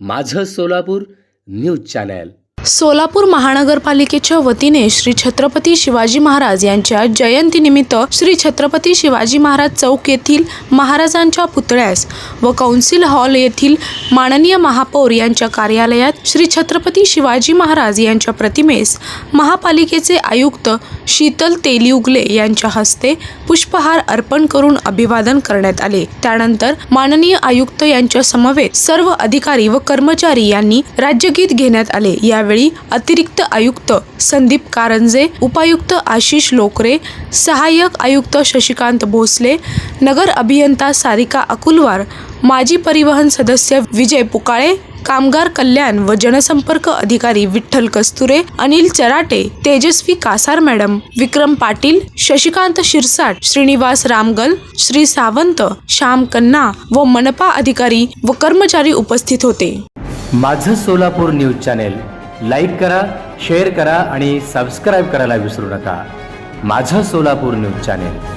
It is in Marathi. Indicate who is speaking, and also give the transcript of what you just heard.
Speaker 1: माझं सोलापूर न्यूज चॅनल.
Speaker 2: सोलापूर महानगरपालिकेच्या वतीने श्री छत्रपती शिवाजी महाराज यांच्या जयंतीनिमित्त श्री छत्रपती शिवाजी महाराज चौक येथील महाराजांच्या पुतळ्यास व कौन्सिल हॉल येथील माननीय महापौर यांच्या कार्यालयात श्री छत्रपती शिवाजी महाराज यांच्या प्रतिमेस महापालिकेचे आयुक्त शीतल तेलियुगले यांच्या हस्ते पुष्पहार अर्पण करून अभिवादन करण्यात आले. त्यानंतर माननीय आयुक्त यांच्या समवेत सर्व अधिकारी व कर्मचारी यांनी राज्यगीत घेण्यात आले. यावेळी अतिरिक्त आयुक्त संदीप कारंजे उपायुक्त आशिष लोकरे सहाय्यक आयुक्त शशिकांत भोसले नगर अभियंता सारिका अकुलवार माजी परिवहन सदस्य विजय पुकाळे कामगार कल्याण व जनसंपर्क अधिकारी विठ्ठल कस्तुरे अनिल चराटे तेजस्वी कासार मॅडम विक्रम पाटील शशिकांत शिरसाट श्रीनिवास रामगल श्री सावंत श्याम कन्ना व मनपा अधिकारी व कर्मचारी उपस्थित होते.
Speaker 1: माझं सोलापूर न्यूज चॅनेल लाईक करा शेअर करा आणि सबस्क्राईब करायला विसरू नका. माझं सोलापूर न्यूज चॅनेल.